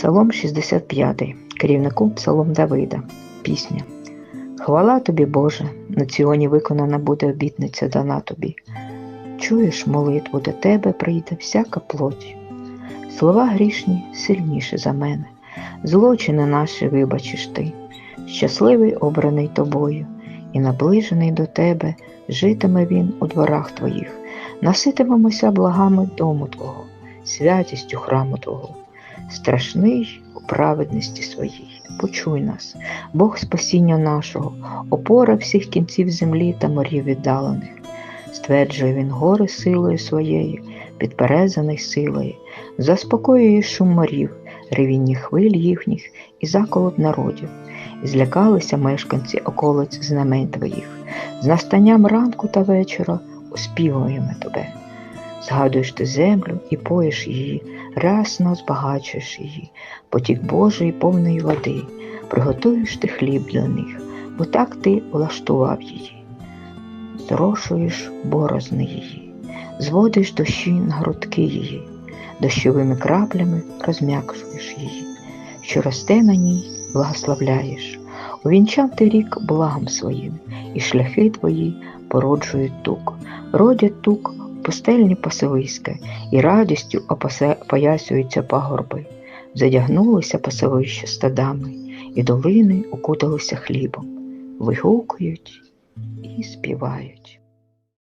Псалом 65, керівнику Псалом Давида. Пісня. Хвала тобі, Боже, на Ціоні виконана буде обітниця дана тобі. Чуєш молитву, до тебе прийде всяка плоть. Слова грішні сильніші за мене, злочини наші вибачиш ти, щасливий обраний тобою, і наближений до тебе житиме він у дворах твоїх, наситимемося благами дому Твого, святістю храму Твого. Страшний у праведності своїй, почуй нас, Бог спасіння нашого, опора всіх кінців землі та морів віддалених. Стверджує він гори силою своєю, підперезаний силою, заспокоює шум морів, ревінні хвиль їхніх і заколот народів. І злякалися мешканці околиць знамень твоїх. З настанням ранку та вечора успівуємо тебе. Згадуєш ти землю і поїш її, рясно збагачуєш її, потік Божої повної води, приготуєш ти хліб для них, бо так ти влаштував її. Зрошуєш борозни її, зводиш дощі на грудки її, дощовими краплями розм'якшуєш її, що росте на ній, благословляєш. Увінчав ти рік благом своїм, і шляхи твої породжують тук, родять тук пустельні пасовиська, і радістю опоясуються пагорби. Задягнулися пасовища стадами, і долини укуталися хлібом, вигукують і співають.